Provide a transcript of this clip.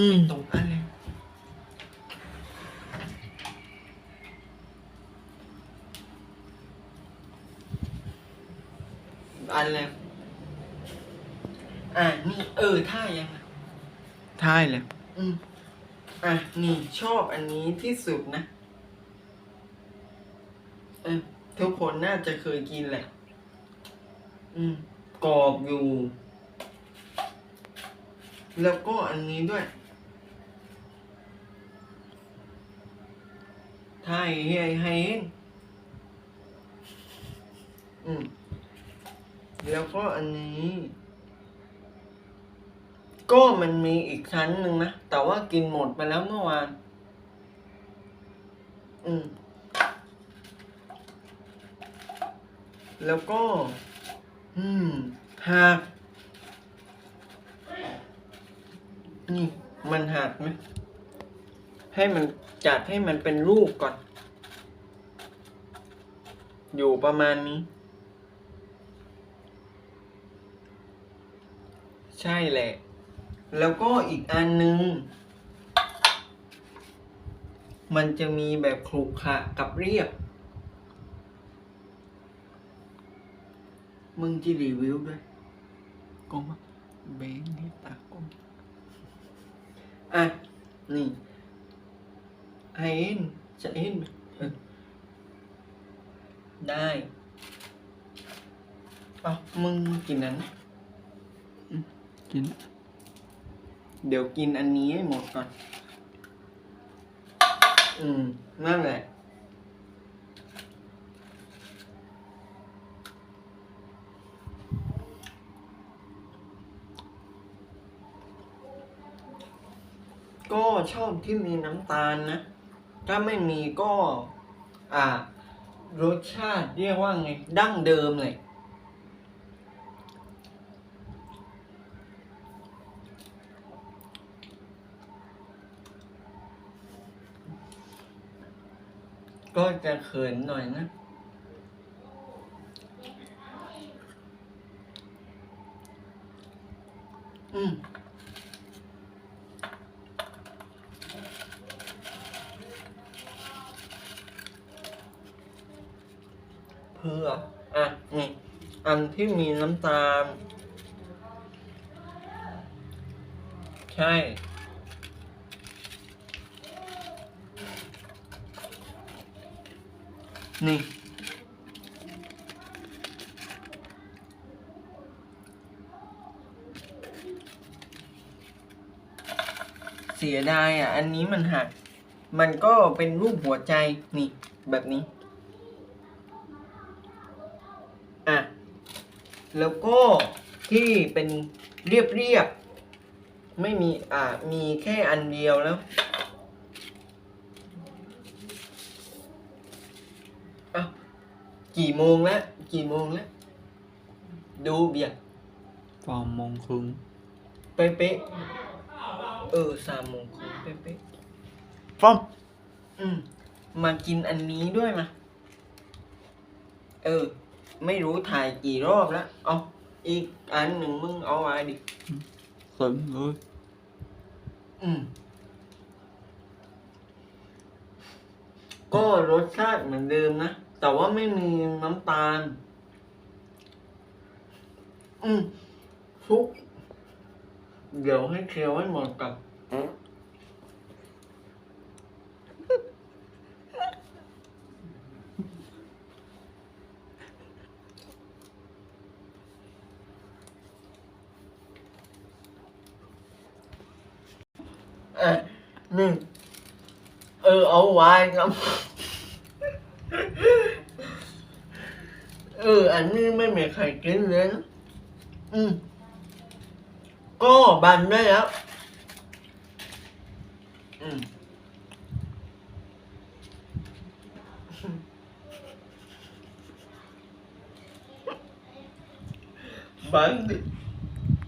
อืมตรงอันเลยอันเลยอะนี่ เออท่ายังไงท่ายเลยอืมอะนี่ชอบอันนี้ที่สุดนะเออทุกคนน่าจะเคยกินแหละ อืมกรอบอยู่ แล้วก็อันนี้ด้วย ไทยเฮียไฮเห็นอืมแล้วก็อันนี้ ก็มันมีอีกชั้นหนึ่งนะ แต่ว่ากินหมดไปแล้วเมื่อวาน อืม แล้วก็ อืมหักนี่มันหักไหม ให้มันจัดให้มันเป็นรูปก่อน อยู่ประมาณนี้ ใช่แหละ แล้วก็อีกอันนึง มันจะมีแบบขรุขระกับเรียบ มึงจะรีวิวด้วยกงมาเบงนี่ตากงอะ นี่ เอ็นจะเอ็นเออได้เอามึงกินนั้นกิน เดี๋ยวกินอันนี้ให้หมดก่อน อืม นั่นแหละ ก็ชอบที่มีน้ำตาลนะ ถ้าไม่มีก็ อ่ารสชาติเรียกว่าไง ดั้งเดิมเลยก็จะเขินหน่อยนะ อืม คืออะนี่อันที่มีน้ำตาล ใช่ นี่เสียดายอะ อันนี้มันหัก มันก็เป็นรูปหัวใจ นี่ แบบนี้ อะ แล้วก็ที่เป็นเรียบเรียบๆไม่มีอ่ามีแค่อันเดียวแล้วอะกี่โมงแล้วกี่โมงแล้วดูเบียร์ฟอร์มมงครึ่งเป๊ะๆเออสามโมงครึ่งเป๊ะฟอร์มๆอืมมากินอันนี้ด้วยมาเออ ไม่รู้ถ่ายกี่รอบแล้ว เอาอีกอันหนึ่งมึงเอาไว้ดิสึงเลยอืม ก็รสชาติเหมือนเดิมนะ แต่ว่าไม่มีน้ำตาล อืมทุก เดี๋ยวให้เคี้ยวให้หมดกับ อะหนึ่งเออเอาไว้ครับเออ อันนี้ไม่มีใครกินเลยนะอืม ก็บันได้แล้ว อืม บันดิ